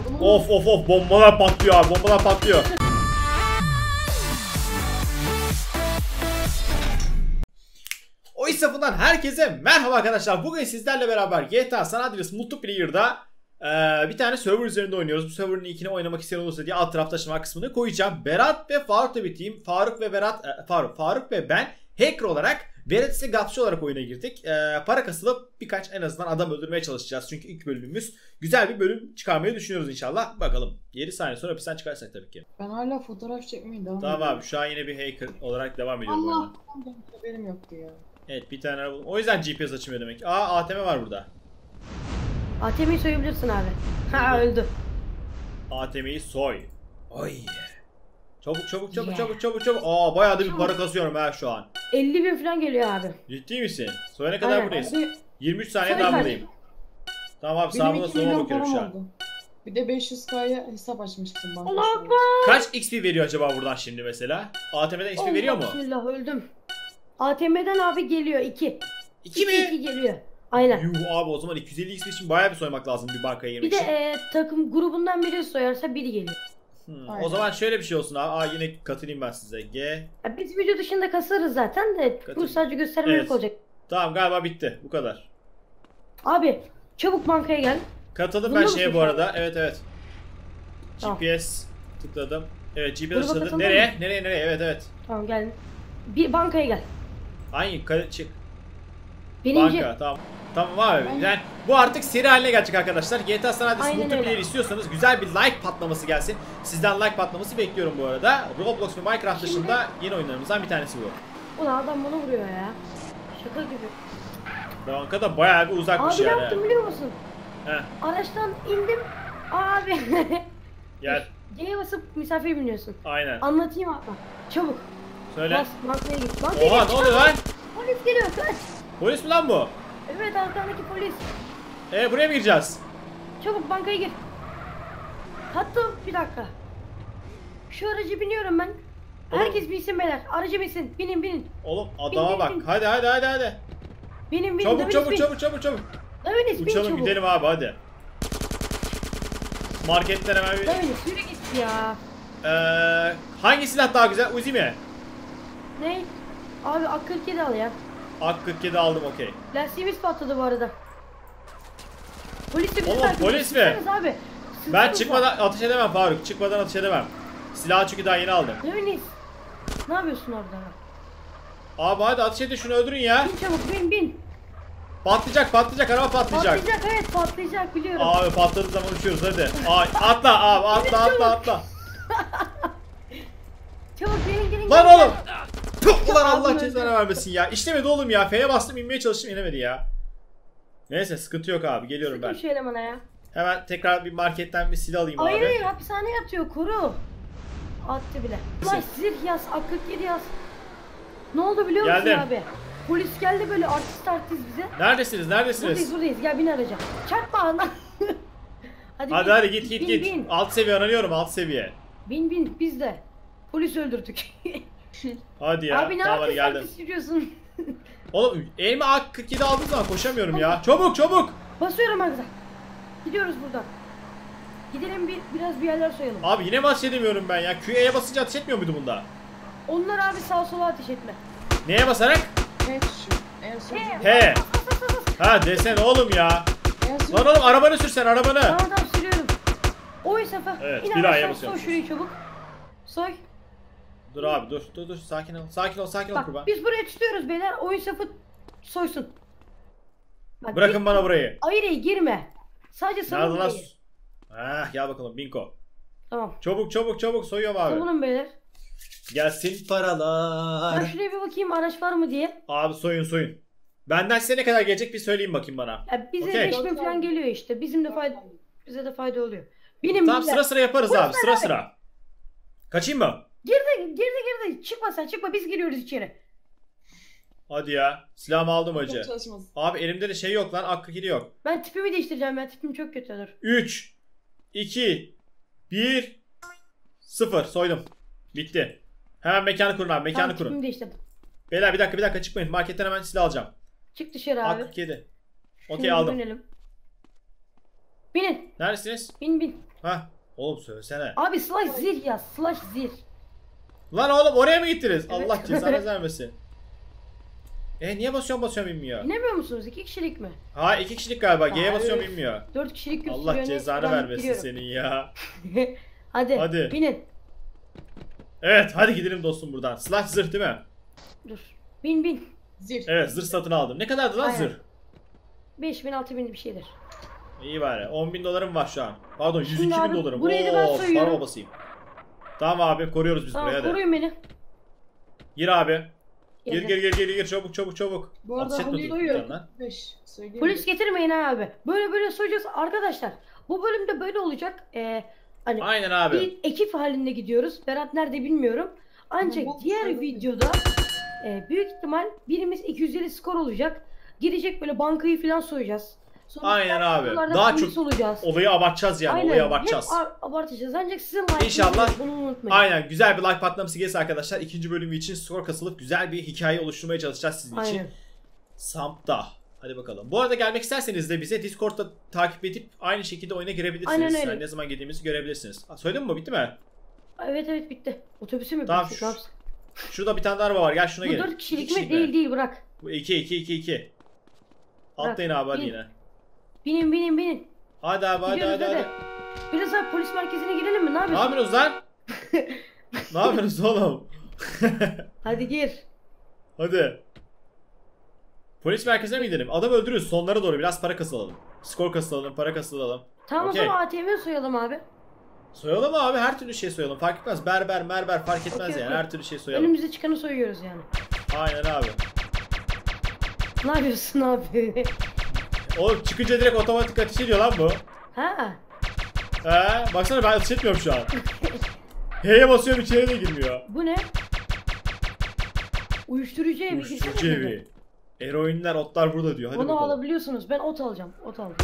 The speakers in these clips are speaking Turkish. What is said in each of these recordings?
Aldım onu. Of of of bombalar patlıyor abi bombalar patlıyor. O safından herkese merhaba arkadaşlar. Bugün sizlerle beraber GTA San Andreas Multiplayer'da eee, bir tane server üzerinde oynuyoruz. Bu serverın linkini oynamak isteyen olursa diye alt tarafta aşama kısmını koyacağım. Berat ve Faruk'la bir team. Faruk ve Berat, e, Faruk, Faruk ve ben hacker olarak Berat ise gatçı olarak oyuna girdik. Eee, para kasılıp birkaç en azından adam öldürmeye çalışacağız. Çünkü ilk bölümümüz güzel bir bölüm çıkarmayı düşünüyoruz inşallah. Bakalım. 7 saniye sonra hapisten çıkarsak tabii ki. Ben hala fotoğraf çekmeye devam Tamam ediyorum. abi şu an yine bir hacker olarak devam ediyorum Allah. Benim haberim yoktu ya. Evet bir tane araba buldum. O yüzden GPS açmıyor demek. Aa ATM var burada. ATM'yi soyabilirsin abi. Ha öldü. ATM'yi soy. Oy. Çabuk çabuk çabuk Yeah. çabuk çabuk çabuk. Aa bayağı da bir para kasıyorum ha şu an. 50 bin falan geliyor abi. Ciddi misin? Soyana kadar Aynen. buradayız. Bir, 23 saniye daha buradayım. Tamam abi 2 soluma bakıyorum şu an. oldu. Bir de 500k'ya hesap açmıştım banka. Allah akbar. Kaç XP veriyor acaba buradan şimdi mesela? ATM'den XP veriyor mu? Bismillah öldüm. ATM'den abi geliyor 2. 2 mi? 2 geliyor. Aynen. Yuh abi o zaman 250 XP için bayağı bir soymak lazım bir bankaya girmek Bir de için. e, takım grubundan biri soyarsa biri geliyor. Hmm, Aynen. O zaman şöyle bir şey olsun abi. Aa yine katılayım ben size. G. Ya biz video dışında kasarız zaten de Katıl- bu sadece göstermelik Evet. olacak. Tamam galiba bitti. Bu kadar. Abi çabuk bankaya gel. Katıldım Bunda ben mısın şeye bu an? arada. Evet evet. Tamam. GPS tıkladım. Evet GPS Gruba tıkladım. katıldın Nereye? mı? Nereye nereye? Evet evet. Tamam gel. Bir bankaya gel. Hangi? Ka- çık. Birinci. Banka. Tamam. Tamam abi. Ben- Yani bu artık seri haline gelecek arkadaşlar. GTA San Andreas Aynen Multiplayer istiyorsanız güzel bir like patlaması gelsin. Sizden like patlaması bekliyorum bu arada. Roblox ve Minecraft Şimdi- dışında yeni oyunlarımızdan bir tanesi bu. Ulan adam bana vuruyor ya. Şaka gibi. Banka da bayağı bir uzakmış Abi ne yani. yaptım biliyor musun? Heh, Araçtan indim. Abi. gel. C'ye basıp misafir biniyorsun. Aynen. Anlatayım abi. Çabuk. Söyle. Bas, bankaya git. Bankaya Oha git. ne oluyor lan? Polis geliyor kaç. Polis mi lan bu? Evet arkandaki polis. E buraya mı gireceğiz? Çabuk bankaya gir. Hatta bir dakika. Şu aracı biniyorum ben. Oğlum. Herkes binsin beyler. Aracı binsin. Binin binin. Oğlum adama bin, bak. bin. Hadi hadi hadi hadi. Binin binin. Çabuk çabuk bin. çabuk çabuk çabuk. Döveniz bin çabuk. gidelim abi hadi. Marketten hemen bir... Döveniz yürü git ya. Eee hangi silah daha güzel? Uzi mi? Ne? Abi A47 al ya. AK-47 aldım okey. Lastiğimiz patladı bu arada. Polis de bizi Oğlum, takip polis mi? Sıksanız abi. Ben çıkmadan ateş edemem Faruk. Çıkmadan ateş edemem. Silahı çünkü daha yeni aldım. Döveniz. Ne yapıyorsun orada? Abi hadi ateş edin şunu öldürün ya. Bin çabuk bin bin. Patlayacak patlayacak araba patlayacak. Patlayacak evet patlayacak biliyorum. Abi patladığı zaman uçuyoruz hadi. Ay, atla abi atla atla atla. Çabuk gelin gelin. Lan gelin. oğlum. Ulan Allah cezanı vermesin ya. İşlemedi oğlum ya. F'ye bastım inmeye çalıştım inemedi ya. Neyse sıkıntı yok abi geliyorum ben. Sıkın şu elemana ya. Hemen tekrar bir marketten bir silah alayım Hayır abi. hayır hapishane yatıyor koru. Attı bile. Ulan zırh yaz A47 yaz. Ne oldu biliyor musun Geldim. abi? Polis geldi böyle artist artist bize. Neredesiniz Buradayız neredesiniz? buradayız gel bin araca. Çarpma lan. hadi, Hadi bin. hadi git git bin, git. Bin. Alt seviye aranıyorum alt seviye. bin bin biz de. Polis öldürdük. Hadi ya. abi ne tamam hadi yapıyorsun? geldim. Artist yürüyorsun. Oğlum elime AK-47 aldığım zaman koşamıyorum ya. Çabuk çabuk. Basıyorum Agza. Gidiyoruz buradan. Gidelim bir biraz bir yerler soyalım. Abi yine ateş edemiyorum ben ya? Q'ye basınca ateş etmiyor muydu bunda? Onlar abi sağa sola ateş etme. Neye basarak? Evet şu. En son. He. Ha desene oğlum ya. Lan oğlum arabanı sürsen arabanı. Tamam tamam sürüyorum. Oy Safa. Evet, İn bir daha aşağı. Soy şurayı çabuk. Soy. Dur abi dur dur dur sakin ol. Sakin ol sakin ol Bak kurban. biz buraya tutuyoruz beyler. Oyun Safa soysun. Bak, Bırakın bir- bana burayı. Ayrıya girme. Sadece savun burayı. Ah gel bakalım Binko. Tamam. Çabuk çabuk çabuk soyuyorum abi. Savunun beyler. Gelsin Ben paralar. şuraya bir bakayım araç var mı diye. Abi soyun soyun. Benden size ne kadar gelecek bir söyleyin bakayım bana. Ya bize Okey. 5000 falan geliyor işte. Bizim de fayda bize de fayda oluyor. Binin Tamam beyler. sıra sıra yaparız abi sıra sıra. Kaçayım mı? Girdi girdi girdi. Çıkma sen çıkma biz giriyoruz içeri. Hadi ya. Silahımı aldım hacı. Çalışmaz. Abi elimde de şey yok lan ak kili yok. Ben tipimi değiştireceğim ben tipim çok kötü olur. 3 2 1 0 soydum. Bitti. Hemen mekanı kurun abi mekanı Tamam, kurun. tipimi değiştirdim. Beyler bir dakika bir dakika çıkmayın. Marketten hemen silah alacağım. Çık dışarı abi. AK 47. Şunu Okey aldım. Binelim. Binin. Neredesiniz? Bin bin. Hah. Oğlum söylesene. Abi slash zir yaz. Slash zir. Lan oğlum oraya mı gittiniz? Evet. Allah cezanı vermesin. E niye basıyorum basıyorum bilmiyor. Binemiyor musunuz? İki kişilik mi? Ha iki kişilik galiba. G'ye basıyorum bilmiyor. Dört kişilik gösteriyor. Allah cezanı vermesin giriyorum. senin ya. Hadi, Hadi. Binin. Evet hadi gidelim dostum buradan. Slash zırh değil mi? Dur. Bin bin. Zil. Evet zırh satın aldım. Ne kadardı lan Aynen. zırh? Beş bin altı bin bir şeydir. İyi bari. 10 bin dolarım var şu an. Pardon 102 bin dolarım. burayı da ben Oo, soyuyorum. parma basayım. Tamam abi koruyoruz biz Tamam buraya da. koruyun beni. Gir abi. Gir gir gir gir gir çabuk çabuk çabuk. Bu arada Ateş etme Halil dur uyuyor. lan. 5. Söyleyeyim. Polis getirmeyin ha abi. Böyle böyle soyacağız arkadaşlar. Bu bölümde böyle olacak. Ee, hani Aynen abi. bir ekip halinde gidiyoruz. Berat nerede bilmiyorum. Ancak Ama bu- diğer videoda e, büyük ihtimal birimiz 250 skor olacak. Gidecek böyle bankayı falan soyacağız. Sonra Aynen abi. Daha çok olacağız. Olayı abartacağız yani. Olayı abartacağız. Hep ar- abartacağız. Ancak sizin like İnşallah. bunu unutmayın. Aynen güzel bir like patlaması gelirse arkadaşlar ikinci bölümü için skor kasılıp güzel bir hikaye oluşturmaya çalışacağız sizin için. Aynen. Samp'ta. Hadi bakalım. Bu arada gelmek isterseniz de bize Discord'da takip edip aynı şekilde oyuna girebilirsiniz. Aynen öyle. Yani ne zaman girdiğimizi görebilirsiniz. Ha, söyledin mi? Bitti mi? Evet evet bitti. Otobüse mi Tamam, şu-? Şurada bir tane daha araba var. Gel şuna Bu gelin. 4 kişilik İki mi? Değil değil bırak. Bu 2 2 2 2. Atlayın abi hadi yine. Binin binin binin. Hadi abi hadi Gidiyoruz hadi hadi. Biraz daha polis merkezine girelim mi? Ne Ne yapıyorsun? yapıyorsunuz lan? ne yapıyorsunuz oğlum? Hadi gir. hadi. Polis merkezine mi gidelim? Adam öldürüyoruz sonlara doğru biraz para kasılalım. Skor kasılalım, para kasılalım. Tamam Okey. o zaman ATM'ye soyalım abi. Soyalım abi her türlü şey soyalım. Fark etmez. Berber, merber fark etmez Okey, yani. okey. Her türlü şey soyalım. Önümüze çıkanı soyuyoruz yani. Aynen abi. Ne yapıyorsun abi? Oğlum çıkınca direkt otomatik ateş ediyor lan bu. ha? He, baksana ben ateş etmiyorum şu an. H'ye basıyorum içeri de girmiyor. Bu ne? Uyuşturucu evi. Uyuşturucu evi. Eroinler, otlar burada diyor. Hadi Onu bakalım. alabiliyorsunuz. Ben ot alacağım. Ot aldım.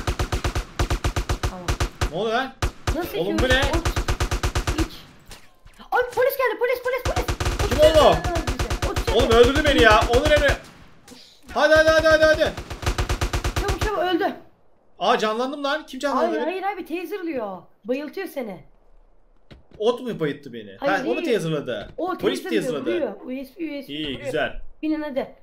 Tamam. Ne oluyor lan? Nasıl Oğlum bu ne? Ot. İç. Ay polis geldi. Polis polis polis. Kim oldu? Oğlum öldürdü beni ya. Onur Emre. Hadi hadi hadi hadi hadi. Çabuk öldü. Aa canlandım lan. Kim canlandı? Hayır beni? hayır abi taserlıyor. Bayıltıyor seni. Ot mu bayıttı beni? Hayır, ha, o mu değil. taserladı? O Polis mi taserladı? USB USB. İyi vuruyor. güzel. Binin hadi.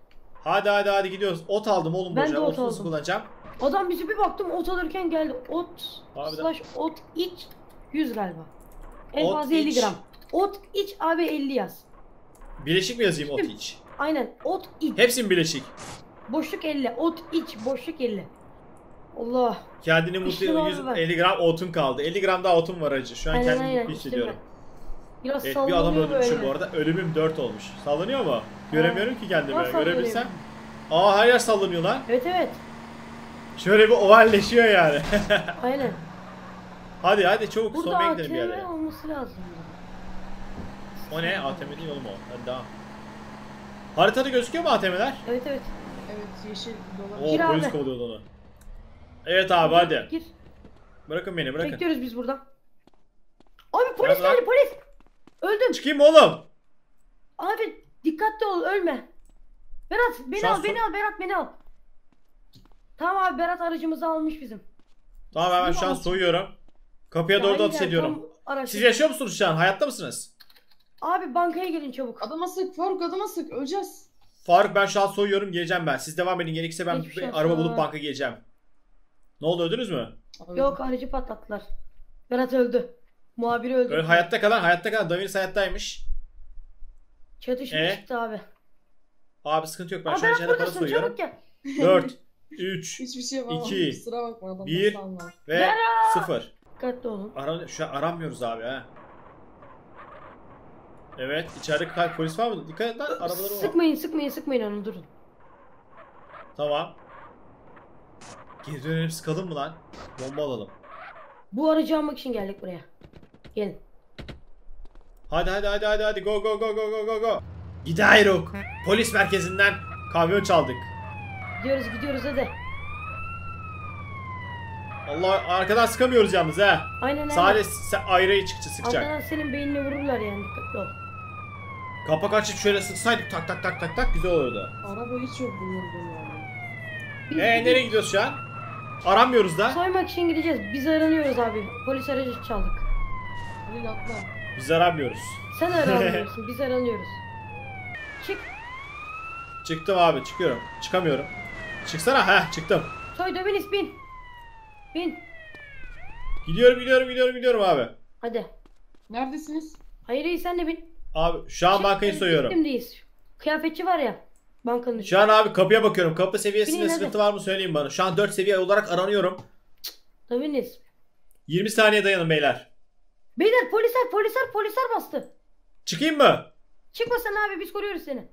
Hadi hadi hadi gidiyoruz. Ot aldım oğlum Ben de ot nasıl kullanacağım? Adam bizi bir baktım ot alırken geldi. Ot Abi de- slash ot iç 100 galiba. En Ot fazla 50 iç. gram. Ot iç abi 50 yaz. Bileşik mi yazayım ot iç? Aynen ot iç. Hepsi mi bileşik? Boşluk 50. Ot iç boşluk 50. Allah. Kendini mutlu İşte abi 100, bak. 50 gram otun kaldı. 50 gram daha otum var acı. Şu an Aynen kendimi aynen. mutlu işte hissediyorum. Biraz Evet bir adam sallanıyor öldürmüşüm böyle. bu arada. Ölümüm 4 olmuş. Sallanıyor mu? Göremiyorum ki kendimi. Görebilsem. Aa her yer sallanıyor lan. Evet evet. Şöyle bir ovalleşiyor yani. Aynen. hadi hadi çabuk Burada sonmaya gidelim bir ATM yere. olması lazım. O ne? ATM değil oğlum o. Hadi devam. Haritada gözüküyor mu ATM'ler? Evet evet. Evet yeşil dolar. Oo Gir polis abi. kovalıyordu onu. Evet abi hadi. Gir. Bırakın beni bırakın. Bekliyoruz biz buradan. Abi polis lan? geldi polis. Öldüm. Çıkayım mı oğlum? Abi dikkatli ol ölme. Berat beni Şu al beni al Berat beni al. Tamam abi Berat aracımızı almış bizim. Tamam ben şu an soyuyorum. Kapıya doğru da Aynen, ediyorum. Siz yaşıyor musunuz şu an? Hayatta mısınız? Abi bankaya gelin çabuk. Adama sık Faruk adama sık öleceğiz. Faruk ben şu an soyuyorum geleceğim ben. Siz devam edin gerekirse ben Geçmiş bir olsun. araba bulup banka geleceğim. Ne oldu öldünüz mü? Abi, Yok aracı patlattılar. Berat öldü. Muhabiri öldü. Öyle hayatta kalan hayatta kalan Davinis hayattaymış. Çatışma Ee? çıktı abi. Abi sıkıntı yok ben Aa, şu an Berat içeride para buradasın soyuyorum. çabuk gel. 4 3 Hiçbir şey yapamam. İki, Kusura bakma adam. bir. ve 0. Dikkatli olun. Ara, şu an aramıyoruz abi ha. Evet içeride kalp polis var mı? Dikkat et lan arabaları var. Sıkmayın sıkmayın sıkmayın onu durun. Tamam. Geri dönelim sıkalım mı lan? Bomba alalım. Bu aracı almak için geldik buraya. Gelin. Hadi hadi hadi hadi hadi go go go go go go go. Gidiyoruz. Polis merkezinden kamyon çaldık. Gidiyoruz gidiyoruz hadi. Allah arkadan sıkamıyoruz yalnız ha. Aynen aynen. Sadece ayrıyı çıkça sıkacak. Arkadan senin beynine vururlar yani dikkatli ol. Kapak açıp şöyle sıksaydık tak tak tak tak tak güzel olurdu. Araba hiç yok bu yolda yani. Eee nereye gidiyoruz şu an? Aranmıyoruz da. Soymak için gideceğiz. Biz aranıyoruz abi. Polis aracı çaldık. Halil atla. Biz aranmıyoruz. Sen aranıyorsun. biz aranıyoruz. Çık. Çıktım abi çıkıyorum. Çıkamıyorum. Çıksana heh çıktım. Soy Dominis bin. Bin. Gidiyorum gidiyorum gidiyorum gidiyorum abi. Hadi. Neredesiniz? Hayır iyi sen de bin. Abi şu an bankayı soyuyorum. Şimdiyiz. Kıyafetçi var ya. Bankanın Şu an abi kapıya bakıyorum. Kapı seviyesinde Binin hadi. sıkıntı var mı söyleyin bana. Şu an 4 seviye olarak aranıyorum. Dominis. 20 saniye dayanın beyler. Beyler polisler polisler polisler bastı. Çıkayım mı? Çıkma sen abi biz koruyoruz seni.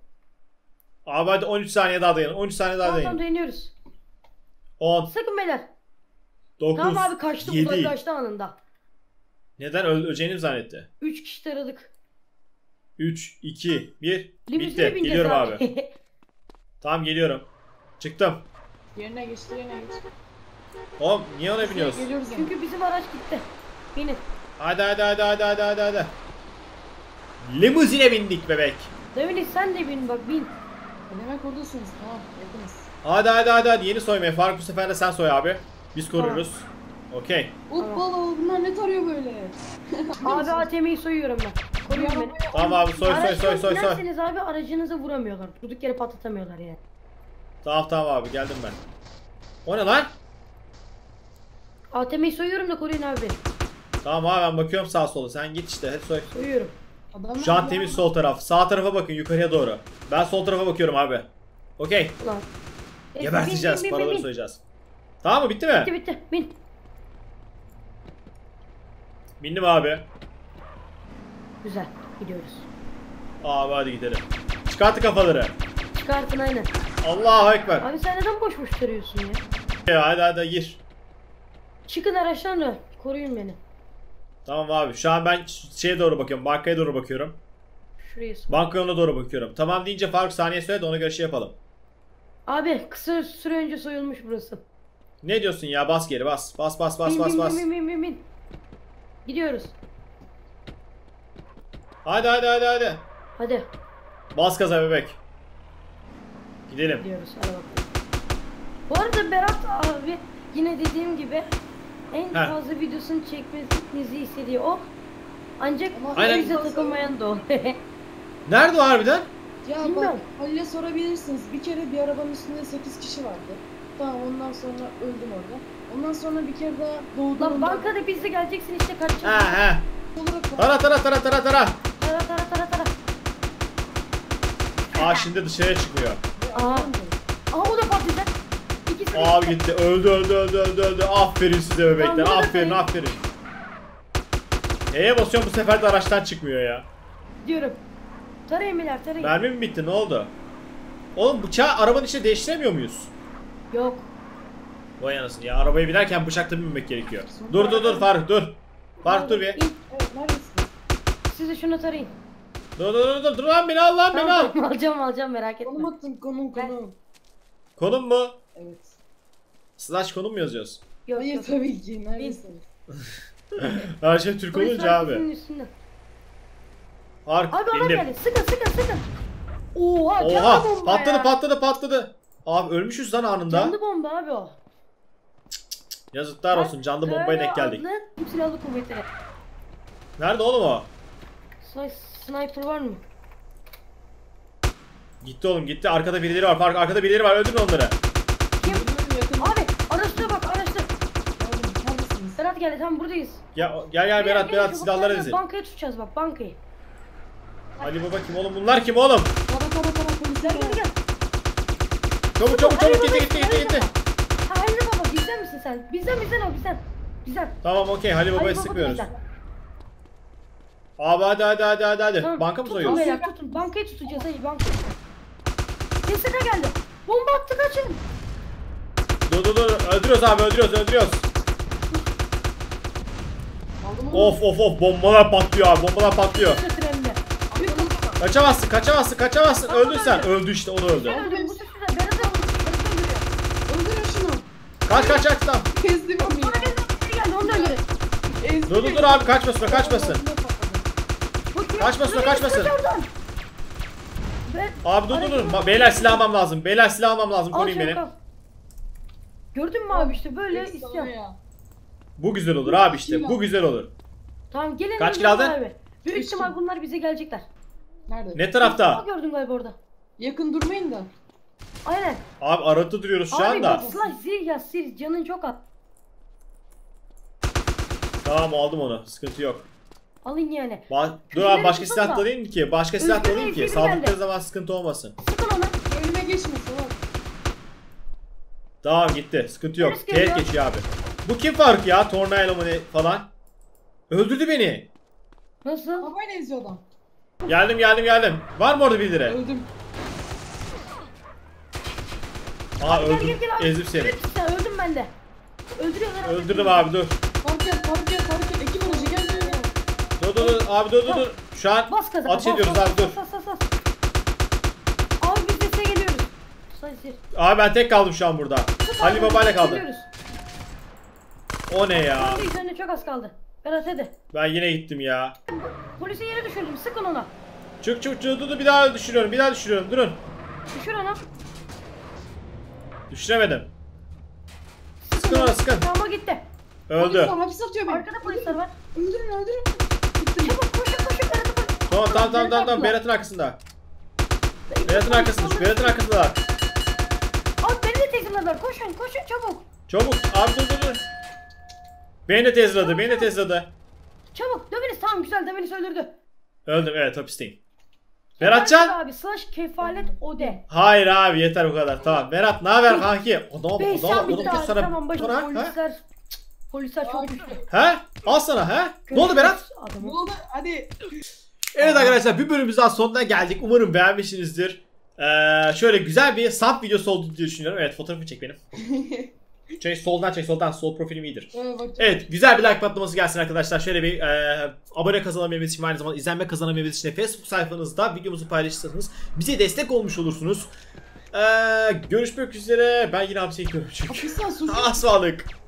Abi hadi 13 saniye daha dayanın. 13 saniye daha Tamam tamam dayanın. dayanıyoruz. 10, Sakın beyler. 9, Tamam abi kaçtı 7. uzaklaştı anında. Neden öl öleceğini mi zannetti? 3 kişi taradık. 3, 2, 1. Limuzine Bitti. Geliyorum abi. Tamam geliyorum. Çıktım. Yerine geç, yerine geç. Oğlum niye ona biniyorsun? Geliyoruz. Çünkü bizim araç gitti. Binin. Hadi hadi hadi hadi hadi hadi hadi. Limuzine bindik bebek. Dominis sen de bin bak bin. E, Demek oradasınız. Tamam, yakınız. Hadi hadi hadi hadi yeni soymaya. Faruk bu sefer de sen soy abi. Biz koruruz. Okey. Utbalo bunlar ne tarıyor böyle? Abi ATM'yi soyuyorum ben. Beni. Tamam abi soy soy soy soy soy. Binerseniz abi aracınıza vuramıyorlar. Durduk yere patlatamıyorlar yani. Tamam tamam abi geldim ben. O ne lan? ATM'yi soyuyorum da koruyun abi beni. Tamam abi ben bakıyorum sağa sola. Sen git işte hadi soy. Soyuyorum. Adam Şu an temiz sol taraf. Sağ tarafa bakın yukarıya doğru. Ben sol tarafa bakıyorum abi. Okey. Ulan. Neyse, Geberteceğiz. bin, bin, bin, Paraları bin. soyacağız. Tamam mı? Bitti Bitti mi? bitti. Bin. Bindim abi. Güzel. Gidiyoruz. Abi hadi gidelim. Çıkarttı kafaları. Çıkartın aynen. Allahu Ekber. Abi sen neden boş boş duruyorsun ya? Ya, hadi hadi gir. Çıkın araçtan da koruyun beni. Tamam abi. Şu an ben şeye doğru bakıyorum. Bankaya doğru bakıyorum. Şuraya soy. Banka yoluna doğru bakıyorum. Tamam deyince Faruk saniye söyle de ona göre şey yapalım. Abi kısa süre önce soyulmuş burası. Ne diyorsun ya? Bas geri bas. Bas bas bas bin, bas bin, bas. bin, bin, bin, bin. Gidiyoruz. Hadi hadi hadi hadi. Hadi Bas gaza bebek. Gidelim. gidiyoruz. Hadi bakalım. Bu arada Berat abi yine dediğim gibi en Heh. fazla videosunu çekmenizi istediği o. Ancak Aynen. bize takılmayan da o. Nerede o harbiden? Ya bak Bilmiyorum. Halil'e sorabilirsiniz. Bir kere bir arabanın üstünde 8 kişi vardı. Tamam ondan sonra öldüm orada. Ondan sonra bir kere daha doğdum. Lan bankada bizde geleceksin işte ha. olarak var. Tara tara tara tara tara. Tara tara tara tara. Aa şimdi dışarıya çıkıyor. Aa. Aha o da patlayacak. İkisi de Abi gitti. Öldü öldü öldü öldü öldü. Aferin size bebekler. Burada Aferin da- aferin. E'ye basıyorum bu sefer de araçtan çıkmıyor ya. Diyorum. Tarayın beyler tarayın. Mermi mi bitti? Ne oldu? Oğlum bıçağı arabanın içine değiştiremiyor muyuz? Yok. Vay anasını ya. Arabaya binerken bıçakla binmek gerekiyor. Dur dur dur Faruk dur. Faruk dur bir. Evet neredesiniz? Siz de şunu tarayın. Dur dur dur dur. Dur lan beni al lan beni al. Tamam, alacağım alacağım merak etme. Konum attın konum konum. Konum mu? Evet. Slash konum mu yazıyoruz? Yok Hayır yok. tabii ki neredesiniz? Her şey Türk Polis olunca abi. üstünde. Faruk Abi adam geldi. Sıkın sıkın sıkın. Oha, Oha bomba patladı ya. patladı patladı. Abi ölmüşüz lan anında. Canlı bomba abi o. Yazıklar olsun canlı bombaya denk geldik. Adlı Silahlı Kuvvetleri. Nerede oğlum o? Sni- Sniper var mı? Gitti oğlum gitti. Arkada birileri var. Faruk arkada birileri var. Öldürün onları. Kim? Abi araçta bak araçta. Berat geldi tam buradayız. Ya gel gel Berat Gel, Berat çabuk silahları dizin. Bankaya tutacağız bak bankayı. Ali Baba kim oğlum? Bunlar kim oğlum? Tara tara tara polisler Gel gel. Çabuk çabuk çabuk Baba, gitti gitti gitti Ali gitti. Baba. Ha, Ali baba bizden misin sen? Bizden bizden o bizden. Bizden. Tamam okey Ali Baba'yı Baba sıkmıyoruz. bizden. Abi hadi hadi hadi hadi hadi. Tamam, Banka mı tutun soyuyoruz? beyler, tutun. Bankayı tutacağız hayır bankayı. Sesine geldi. Bomba attı kaçın. Dur dur dur. Öldürüyoruz abi öldürüyoruz öldürüyoruz. Of of of bombalar patlıyor abi bombalar patlıyor. Kaçamazsın kaçamazsın kaçamazsın. Tamam, Öldün sen. öldü. Öldü işte o da öldü. Ben öldüm bu Berat'ı Berat'ı öldürüyor. Öldürün şunu. Kaç kaç kaç tamam. Ezdim onu. Ezdim. Dur dur dur abi kaçmasın kaçmasın. Kaçmasın, Dur, kaçmasın. Abi dur dur dur. Beyler silah almam lazım. Beyler silah almam lazım. Al Koruyun beni. Gördün mü abi işte böyle isyan. ya. Bu güzel olur abi işte. Bu güzel olur. Tamam gelin. Kaç öldürün kilo aldın? Abi. Büyük Üç ihtimal kilo. bunlar bize gelecekler. Nerede? Ne tarafta? Aa, gördün galiba orada. Yakın durmayın da. Aynen. Abi aralıkta duruyoruz şu abi anda. bak slash zil yaz sil canın çok at. Tamam aldım onu. Sıkıntı yok. Alın yani. Ba- Dur abi başka silah da alayım ki. Başka silah da alayım ki. Bende. zaman sıkıntı olmasın. Sıkın ona. Önüme geçmesin bak. Tamam gitti. Sıkıntı yok. Teğet geçiyor abi. Bu kim Faruk ya? Tornayla mı ne falan? Öldürdü beni. Nasıl? Havayla eziyor adam. Geldim geldim geldim. Var mı orada bildiri? Öldüm. Aa Gel öldüm. gel gel abi. Ezdim seni. Öldüm ben de. Öldürüyorlar. Öldürdüm abi dur. Fark gel, fark gel, gel. Gel gel gel. Dur dur dur. Abi dur dur dur. Şu an Bas gaza. ateş bas, ediyoruz bas, abi dur. Bas bas bas. Abi biz de size geliyoruz. Say sil. Abi ben tek kaldım şu an burada. Ali Baba ile kaldım. Geliyoruz. O ne ya? Üzerine çok az kaldı. Berat hadi. Ben yine gittim ya. Polisi yere düşürdüm. Sıkın ona. Çık çık çık dur dur bir daha düşürüyorum. Bir daha düşürüyorum. Durun. Düşür ona. Düşüremedim. Sıkın ona sıkın. Tamam gitti. Öldü. Polis var, hapis atıyor beni. Arkada polisler var. Öldürün, öldürün. Tamam tamam tamam tamam. tamam. Berat'ı Berat'ın arkasında. Berat'ın arkasında. Şu Berat'ın arkasındalar. Abi beni de tekrar Koşun koşun çabuk. Çabuk. Abi dur dur dur. Beni de tezladı. Beni de tezladı. Çabuk döveniz tamam güzel döveniz öldürdü. Öldüm evet hapisteyim. Beratcan. Abi slash kefalet ode. Hayır abi yeter bu kadar. Tamam. Berat ne haber kanki? Sen bak. bitti abi sana. tamam başım polisler. Polisler çok güçlü. He? Al sana he? Ne oldu Berat? Ne oldu? Hadi. Evet arkadaşlar bir bölümümüzün daha sonuna geldik. Umarım beğenmişsinizdir. Ee, şöyle güzel bir sub videosu oldu diye düşünüyorum. Evet fotoğrafı çek benim. Çek soldan çek soldan. Sol profilim iyidir. Evet, bak. Evet güzel bir like patlaması gelsin arkadaşlar. Şöyle bir e, abone kazanabilmemiz için ve aynı zamanda izlenme kazanabilmemiz için de Facebook sayfanızda videomuzu paylaşırsanız bize destek olmuş olursunuz. Ee, görüşmek üzere. Ben yine hapse gidiyorum çünkü. Ah sağlık.